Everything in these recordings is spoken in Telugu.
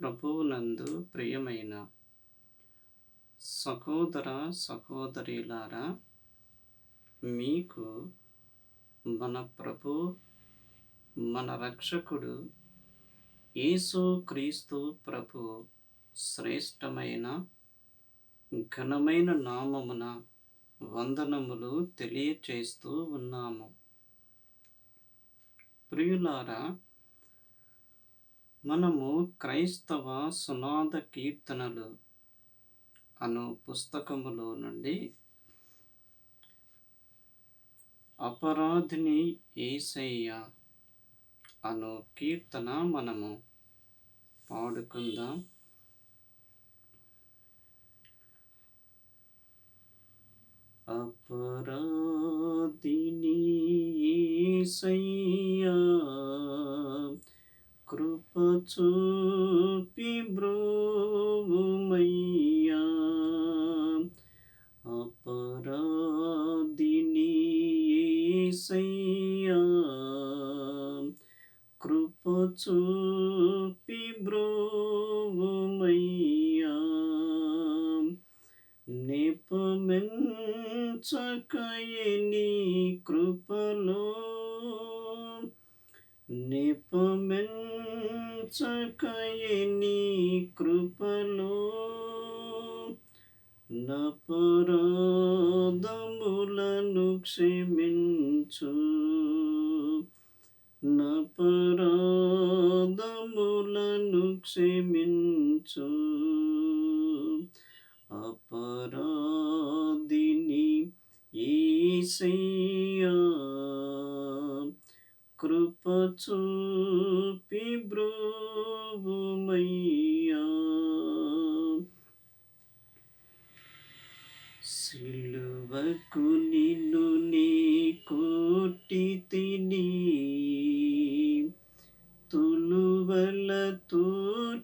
ప్రభువునందు ప్రియమైన సహోదర సహోదరిలారా మీకు మన ప్రభు మన రక్షకుడు యేసు క్రీస్తు ప్రభు శ్రేష్టమైన ఘనమైన నామమున వందనములు తెలియచేస్తూ ఉన్నాము. ప్రియులారా మనము క్రైస్తవ సునాద కీర్తనలు అను పుస్తకములో నుండి అపరాధిని ఏసయ్య అను కీర్తన మనము పాడుకుందాం. అపరాధిని ఏసయ్య కృప చూపి బ్రోవుమయ్యా అపరాధిని ఏసయ్యా. కృప చూపి బ్రోవుమయ్యా నెపమెంచకయని కృపలో. నెపమెంచకయని కృపలో నపరాధములను క్షమించు. నపరాధములను క్షమించు. అపరాధిని ఏసయ్యా కృపచూ నాకు నిన్ను నీ కోటి తిని తులువలతో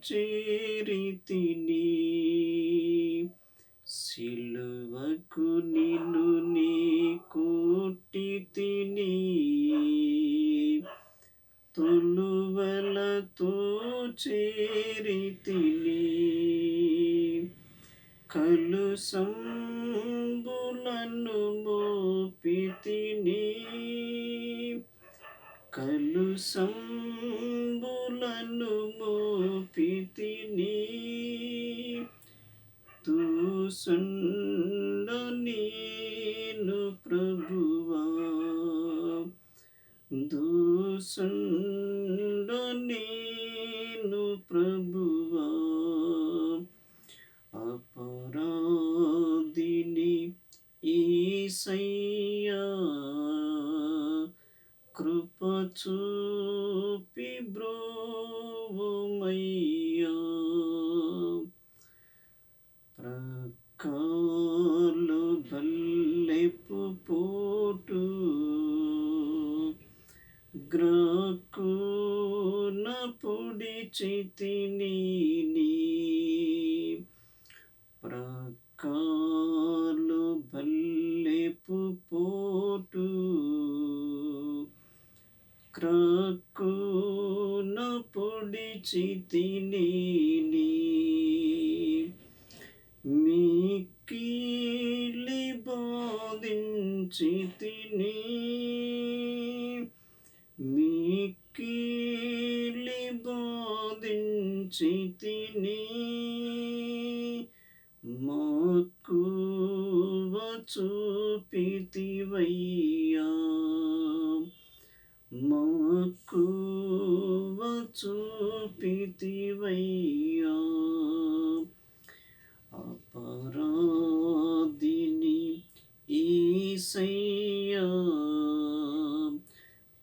చేరి తిని సిలువకు నిన్ను నీ కోటి తిని తులువలతో చేరి తిని కలుసం సంబులను మోపి కలు సంబులను మోపి తిని నేను ప్రభువా. దూసుండ నేను ప్రభువా అపరాధిని ఈసయ్యా కృప చూపి బ్రోవుమయ్యా. ప్రకాలు బల్లెపు పోటు పొడి చితిని ప్రకాలు క్రక్కున పొడిచితిని మిక్కిలి బోధించితిని మిక్కిలి మాకు వచ్చు చూపితివయ్యా అపరాధిని ఈసయ్యా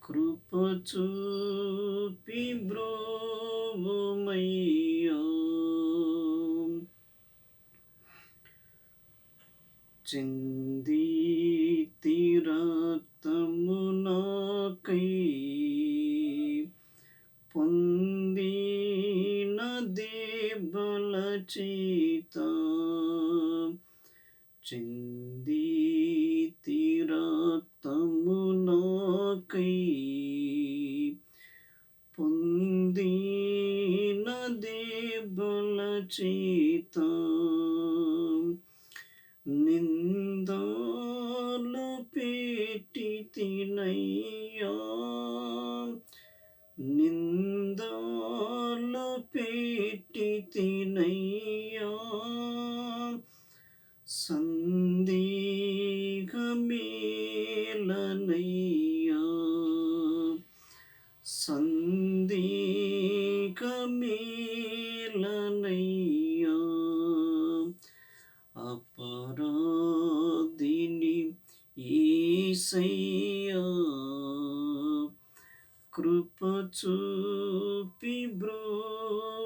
కృప చూపి బ్రోవుమయ్యా చింది తీరక్తము దేబల చేత చింది తీరక్తము నాకై పొందిన దేబల చేత నిందాలు పెట్టి తినై సందేహమేలనయ్యా సందేహమేలనయ్యా అపరాధిని యేసయ్యా కృప చూపి బ్రోవుమయ్యా.